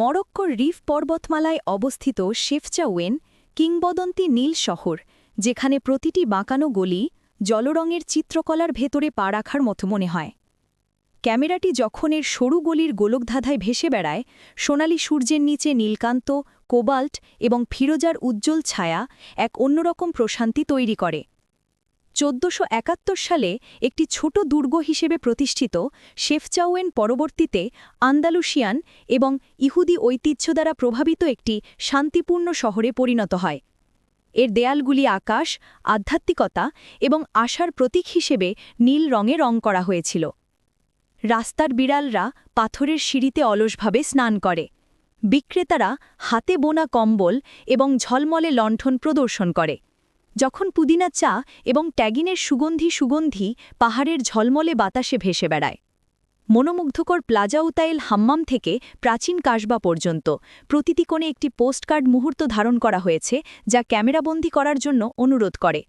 মরক্কোর রিফ পর্বতমালায় অবস্থিত শেফচাওয়েন কিংবদন্তি নীল শহর, যেখানে প্রতিটি বাঁকানো গলি জলরঙের চিত্রকলার ভেতরে পা রাখার মতো মনে হয়। ক্যামেরাটি যখন এর সরু গলির গোলকধাঁধায় ভেসে বেড়ায়, সোনালি সূর্যের নিচে নীলকান্ত, কোবাল্ট এবং ফিরোজার উজ্জ্বল ছায়া এক অন্যরকম প্রশান্তি তৈরি করে। চোদ্দশো সালে একটি ছোট দুর্গ হিসেবে প্রতিষ্ঠিত শেফচাউয়েন পরবর্তীতে আন্দালুসিয়ান এবং ইহুদি ঐতিহ্য দ্বারা প্রভাবিত একটি শান্তিপূর্ণ শহরে পরিণত হয়। এর দেয়ালগুলি আকাশ, আধ্যাত্মিকতা এবং আশার প্রতীক হিসেবে নীল রঙে রং করা হয়েছিল। রাস্তার বিড়ালরা পাথরের সিঁড়িতে অলসভাবে স্নান করে। বিক্রেতারা হাতে বোনা কম্বল এবং ঝলমলে লণ্ঠন প্রদর্শন করে। যখন পুদিনা চা এবং ট্যাগিনের সুগন্ধি সুগন্ধি পাহাড়ের ঝলমলে বাতাসে ভেসে বেড়ায়। মনোমুগ্ধকর প্লাজা উতাইল হাম্মাম থেকে প্রাচীন কাশবা পর্যন্ত প্রতিটি কোণে একটি পোস্টকার্ড মুহূর্ত ধারণ করা হয়েছে, যা ক্যামেরাবন্দি করার জন্য অনুরোধ করে।